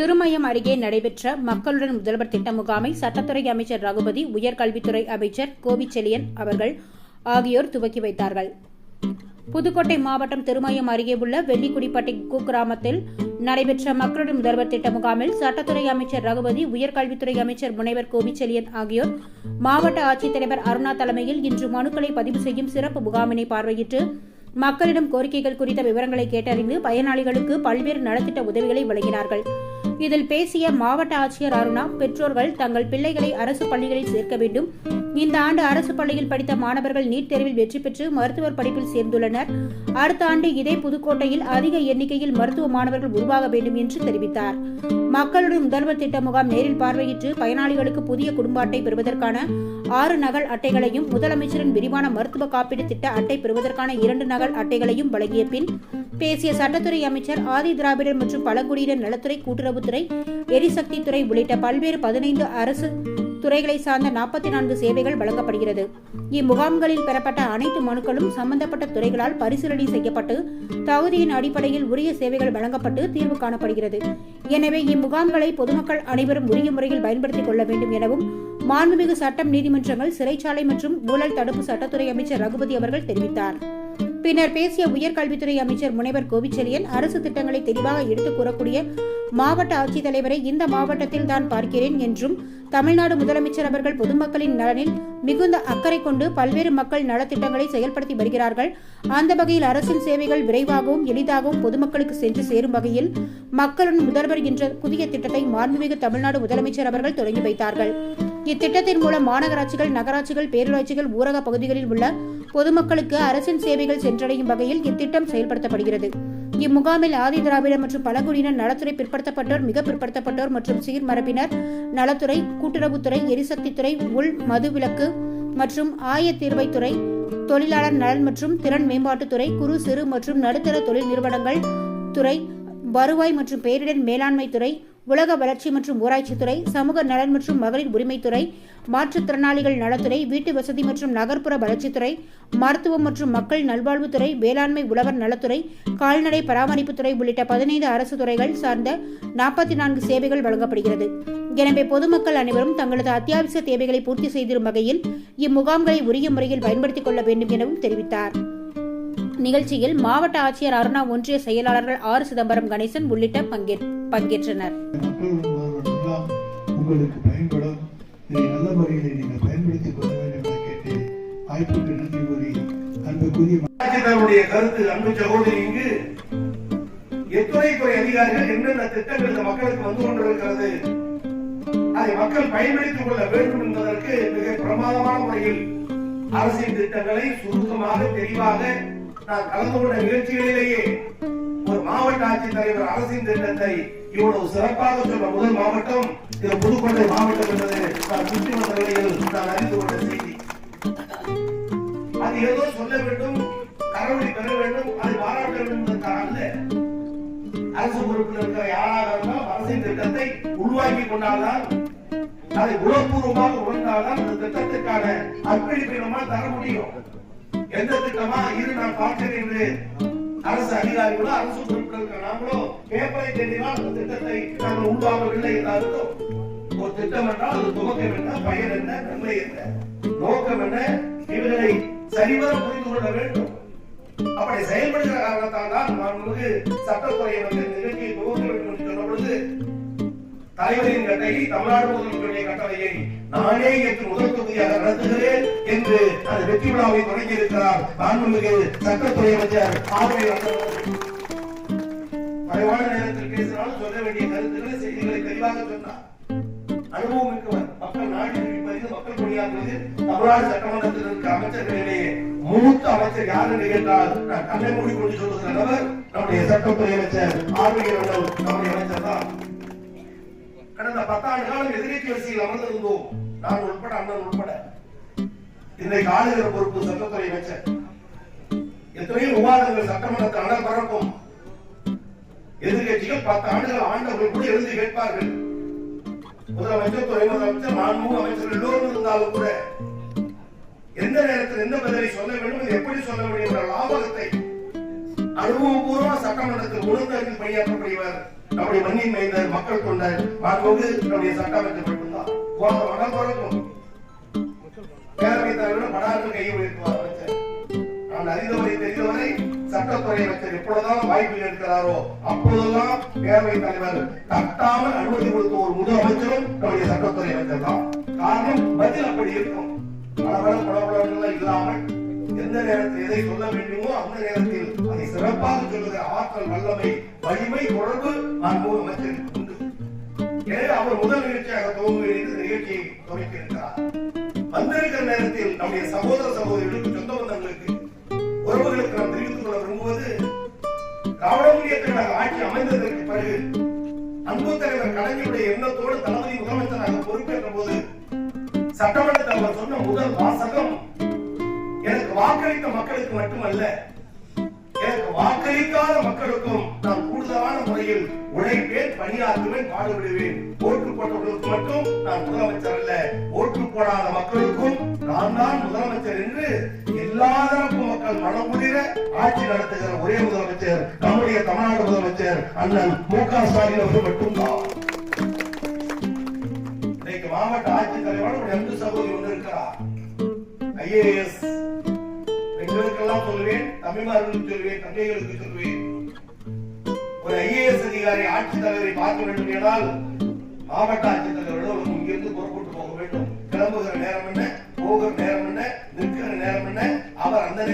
திருமயம் அருகே நடைபெற்ற மக்களுடன் முதல்வர் திட்ட முகாமை சட்டத்துறை அமைச்சர் ரகுபதி உயர்கல்வித்துறை அமைச்சர் கோபிச்செலியன் அவர்கள் ஆகியோர் துவக்கி வைத்தார்கள். புதுக்கோட்டை மாவட்டம் திருமயம் அருகே உள்ள வெள்ளிக்குடிப்பட்டி குக்கிராமத்தில் நடைபெற்ற மக்களுடன் முதல்வர் திட்ட முகாமில் சட்டத்துறை அமைச்சர் ரகுபதி உயர்கல்வித்துறை அமைச்சர் முனைவர் கோபிச்செலியன் ஆகியோர் மாவட்ட ஆட்சித்தலைவர் அருணா தலைமையில் இன்று மனுக்களை பதிவு செய்யும் சிறப்பு முகாமினை பார்வையிட்டு மக்களிடம் கோரிக்கைகள் குறித்த விவரங்களை கேட்டறிந்து பயனாளிகளுக்கு பல்வேறு நலத்திட்ட உதவிகளை வழங்கினார்கள். இதில் பேசிய மாவட்ட ஆட்சியர் அருணா பெற்றோர்கள் தங்கள் பிள்ளைகளை அரசு பள்ளிகளில் சேர்க்க வேண்டும். இந்த ஆண்டு அரசு பள்ளியில் படித்த மாணவர்கள் நீட் தேர்வில் வெற்றி பெற்று மருத்துவர் படிப்பில் சேர்ந்துள்ளனர். அடுத்த ஆண்டு இதே புதுக்கோட்டையில் அதிக எண்ணிக்கையில் மருத்துவ மாணவர்கள் உருவாக வேண்டும் என்று தெரிவித்தார். மக்களுடன் முதல்வர் திட்ட முகாம் நேரில் பார்வையிட்டு பயனாளிகளுக்கு புதிய குடும்ப அட்டை பெறுவதற்கான ஆறு நகல் அட்டைகளையும் முதலமைச்சரின் விரிவான மருத்துவ காப்பீடு திட்ட அட்டை பெறுவதற்கான இரண்டு நகல் அட்டைகளையும் வழங்கிய பின் பேசிய சட்டத்துறை அமைச்சர் ஆதி திராவிடர் மற்றும் பழங்குடியினர் நலத்துறை கூட்டுறவுத்துறை எரிசக்தித்துறை உள்ளிட்ட பல்வேறு பதினைந்து அரசு துறைகளை சார்ந்த நாற்பத்தி நான்கு சேவைகள் வழங்கப்படுகிறது. இம்முகாம்களில் பெறப்பட்ட அனைத்து மனுக்களும் சம்பந்தப்பட்ட துறைகளால் பரிசீலனை செய்யப்பட்டு தகுதியின் அடிப்படையில் உரிய சேவைகள் வழங்கப்பட்டு தீர்வு காணப்படுகிறது. எனவே இம்முகாம்களை பொதுமக்கள் அனைவரும் உரிய முறையில் பயன்படுத்திக் கொள்ள வேண்டும் எனவும் மாண்புமிகு சட்டம் நீதிமன்றங்கள் சிறைச்சாலை மற்றும் ஊழல் தடுப்பு சட்டத்துறை அமைச்சர் ரகுபதி அவர்கள் தெரிவித்தார். பின்னர் பேசிய உயர்கல்வித்துறை அமைச்சர் முனைவர் கோவிச்செழியன் அரசு திட்டங்களை தெளிவாக எடுத்துக் கூறக்கூடிய மாவட்ட ஆட்சித்தலைவரை இந்த மாவட்டத்தில் தான் பார்க்கிறேன் என்றும் தமிழ்நாடு முதலமைச்சர் அவர்கள் பொதுமக்களின் நலனில் மிகுந்த அக்கறை கொண்டு பல்வேறு மக்கள் நலத்திட்டங்களை செயல்படுத்தி வருகிறார்கள். அந்த வகையில் அரசின் சேவைகள் விரைவாகவும் எளிதாகவும் பொதுமக்களுக்கு சென்று சேரும் வகையில் மக்களுடன் முதல்வர் என்ற புதிய திட்டத்தை மாண்புமிகு தமிழ்நாடு முதலமைச்சர் அவர்கள் தொடங்கி வைத்தார்கள். இத்திட்டத்தின் மூலம் மாநகராட்சிகள் நகராட்சிகள் பேரூராட்சிகள் ஊரக பகுதிகளில் உள்ள பொதுமக்களுக்கு அரசின் சேவைகள் சென்றடையும் வகையில் இத்திட்டம் செயல்படுத்தப்படுகிறது. இம்முகாமில் ஆதி திராவிட மற்றும் பழங்குடியினர் நலத்துறை பிற்படுத்தப்பட்டோர் மிக பிற்படுத்தப்பட்டோர் மற்றும் சீர்மரபினர் நலத்துறை கூட்டுறவுத்துறை எரிசக்தித்துறை உள் மதுவிலக்கு மற்றும் ஆயத்தீர்வைத்துறை தொழிலாளர் நலன் மற்றும் திறன் மேம்பாட்டுத்துறை குறு சிறு மற்றும் நடுத்தர தொழில் நிறுவனங்கள் துறை வருவாய் மற்றும் பேரிடர் மேலாண்மை துறை உலக வளர்ச்சி மற்றும் ஊராட்சித்துறை சமூக நலன் மற்றும் மகளிர் உரிமைத்துறை மாற்றுத்திறனாளிகள் நலத்துறை வீட்டு வசதி மற்றும் நகர்ப்புற வளர்ச்சித்துறை மருத்துவம் மற்றும் மக்கள் நல்வாழ்வுத்துறை வேளாண்மை உழவர் நலத்துறை கால்நடை பராமரிப்புத்துறை உள்ளிட்ட பதினைந்து அரசு துறைகள் சார்ந்த நாற்பத்தி நான்கு சேவைகள் வழங்கப்படுகிறது. எனவே பொதுமக்கள் அனைவரும் தங்களது அத்தியாவசிய தேவைகளை பூர்த்தி செய்திடும் வகையில் இம்முகாம்களை உரிய முறையில் பயன்படுத்திக் கொள்ள வேண்டும் எனவும் தெரிவித்தார். நிகழ்ச்சியில் மாவட்ட ஆட்சியர் அருணா ஒன்றிய செயலாளர்கள் ஆர். சிதம்பரம் கணேசன் உள்ளிட்ட பங்கேற்றனர். உங்களுக்கு பயன்படும் இதை நல்ல முறையில் நீங்கள் பயன்படுத்திக் கொள்ள வேண்டும் என கேட்டு வாய்ப்புக்கு நன்றி கூறி அன்புக்குரிய கருத்து அன்பு சகோதரி இங்கு எத்துறை துறை அதிகாரிகள் என்னென்ன திட்டங்கள் இந்த மக்களுக்கு வந்து கொண்டிருக்கிறது அதை மக்கள் பயன்படுத்திக் கொள்ள வேண்டும் என்பதற்கு மிக பிரமாதமான முறையில் அரசின் திட்டங்களை சுருக்கமாக தெளிவாக நான் கலந்து கொண்ட நிகழ்ச்சிகளிலேயே ஒரு மாவட்ட ஆட்சித்தலைவர் அரசின் திட்டத்தை இவ்வளவு சிறப்பாக சொன்ன முதல் மாவட்டம் இது புதுக்கோட்டை மாவட்டம் என்பது நான் சுற்றி வந்த வழியில் நான் அறிந்து கொண்ட செய்தி. அது ஏதோ சொல்ல வேண்டும் கரவழி பெற வேண்டும் அதை பாராட்ட வேண்டும் என்பதற்காக அல்ல. அரசு பொறுப்பில் இருக்கிற யாராக இருந்தாலும் அரசின் திட்டத்தை உருவாக்கி கொண்டால்தான் அதை உணர்வுபூர்வமாக உணர்ந்தால்தான் அந்த திட்டத்திற்கான அர்ப்பணிப்பை நம்மால் தர முடியும். எந்த திட்டமா இது நான் பார்க்கிறேன் என்று அரசு அதிகாரிகளோ அரசு பொறுப்பில் நாமளோ பேப்பரை தேடினால் அந்த திட்டத்தை நாங்கள் உருவாகவில்லை என்று அர்த்தம். ஒரு திட்டம் என்றால் அது துவக்கம் என்ன பயன் என்ன நன்மை என்ன? நோக்கம் என்ன? இவர்களை சரிவர புரிந்து கொள்ள வேண்டும். அப்படி செயல்படுகிற காரணத்தால் தான் நான் உங்களுக்கு சட்டத்துறை வந்து தலைவரின் கட்டளை தமிழ்நாடு முதல்வருடைய கட்டளையை நானே என்று முதல் தொகுதியாக நடத்துகிறேன் என்று அந்த வெற்றி விழாவை தொடங்கி இருக்கிறார் மாண்புமிகு சட்டத்துறை அமைச்சர் ஆர்வி குறைவான நேரத்தில் பேசினாலும் சொல்ல வேண்டிய கருத்துக்களை செய்திகளை தெளிவாக சொன்னார். அனுபவம் மிக்கவர் மக்கள் நாடு பிடிப்பது மக்கள் பணியாற்றுவது தமிழ்நாடு சட்டமன்றத்தில் இருக்கிற அமைச்சர்களிடையே மூத்த அமைச்சர் யார் என்று கேட்டால் நான் கண்ணை மூடி கொண்டு சொல்லுகிற நபர் நம்முடைய சட்டத்துறை அமைச்சர் ஆர்வீகர் நம்முடைய அமைச்சர் தான். கடந்த பத்தாண்டு காலம் எதிர்க்கட்சி வரிசையில் அமர்ந்திருந்தோம். நான் உட்பட அண்ணன் உட்பட இன்றைக்கு ஆளுகிற பொறுப்பு சட்டத்துறை அமைச்சர். எத்தனையோ விவாதங்கள் சட்டமன்றத்தில் அனல் பரப்பும் எதிர்கட்சிகள் பத்து ஆண்டுகள் ஆண்டவர்கள் கூட எழுதி கேட்பார்கள். முதலமைச்சர் துறை முதலமைச்சர் மாண்பு அமைச்சர் எல்லோரும் இருந்தாலும் கூட எந்த நேரத்தில் எந்த பதிலை சொல்ல வேண்டும் எப்படி சொல்ல வேண்டும் என்ற லாபகத்தை அனுபவபூர்வ சட்டமன்றத்தில் உணர்ந்தறிந்து பணியாற்றக்கூடியவர் நம்முடைய மண்ணின் மைந்தர் மக்கள் கொண்டார் மாண்புமிகு நம்முடைய சட்டமன்ற மட்டும்தான். போன மனம் பிறக்கும் பேரவைத் தலைவரும் படார்ந்து கையை உயர்த்துவார் அமைச்சர். நான் அறிந்தவரை தெரிந்தவரை சட்டத்துறை அமைச்சர் எப்பொழுதெல்லாம் வாய்ப்பு எடுக்கிறாரோ அப்பொழுதெல்லாம் பேரவைத் தலைவர் தட்டாமல் அனுமதி கொடுத்த ஒரு முதல் அமைச்சரும் நம்முடைய சட்டத்துறை அமைச்சர் தான். காரணம் பதில் அப்படி இருக்கும். பல பல குழப்பங்கள் இல்லாமல் எந்த நேரத்தில் எதை சொல்ல வேண்டுமோ அந்த நேரத்தில் அதை சிறப்பாக சொல்லுகிற ஆற்றல் வல்லமை வலிமை தொடர்பு மாண்பு அமைச்சருக்கு உண்டு. எனவே அவர் முதல் நிகழ்ச்சியாக துவங்குவேன் என்று நிகழ்ச்சியை துவக்கி வந்திருக்கிற நேரத்தில் நம்முடைய சகோதர சகோதரிகளுக்கு சொந்த பந்தங்களுக்கு உறவுகளுக்கு நாம் தெரிவித்துக் கொள்ள விரும்புவது திராவிட முன்னேற்ற ஆட்சி அமைந்ததற்கு பிறகு அன்பு தலைவர் கலைஞருடைய எண்ணத்தோடு தளபதி முதலமைச்சராக பொறுப்பேற்ற போது சட்டமன்றத்தில் அவர் சொன்ன முதல் வாசகம் வாக்களித்த மக்களுக்கு மட்டுமல்ல எனக்கு வாக்களிக்காத மக்களுக்கும் நான் கூடுதலான முறையில் உழைப்பேன் பணியாற்றுவேன் பாடுபடுவேன். ஓட்டு போட்டவர்களுக்கு மட்டும் நான் முதலமைச்சர் அல்ல ஓட்டு போடாத மக்களுக்கும் நான் தான் முதலமைச்சர் என்று எல்லா தரப்பு மக்கள் மனமுடிர ஆட்சி நடத்துகிற ஒரே முதலமைச்சர் நம்முடைய தமிழ்நாடு முதலமைச்சர் அண்ணன் மு க ஸ்டாலின் அவர்கள் மட்டும்தான். இன்னைக்கு மாவட்ட ஆட்சித்தலைவர் ஒரு எந்த சகோதரி ஒன்று இருக்கிறார். ஐஏஎஸ் இவருக்கெல்லாம் சொல்லுவேன் தமிழ்மார்களுக்கு சொல்லுவேன் தந்தைகளுக்கு சொல்லுவேன். ஒரு ஐஏஎஸ் அதிகாரி ஆட்சி தலைவரை பார்க்க வேண்டும் என்றால் மாவட்ட ஆட்சித்தலைவரோடு இங்கிருந்து புறப்பட்டு போக வேண்டும். கிளம்புகிற நேரம் என்ன? போகிற நேரம் என்ன? நிற்கிற நேரம் என்ன? அவர் அந்த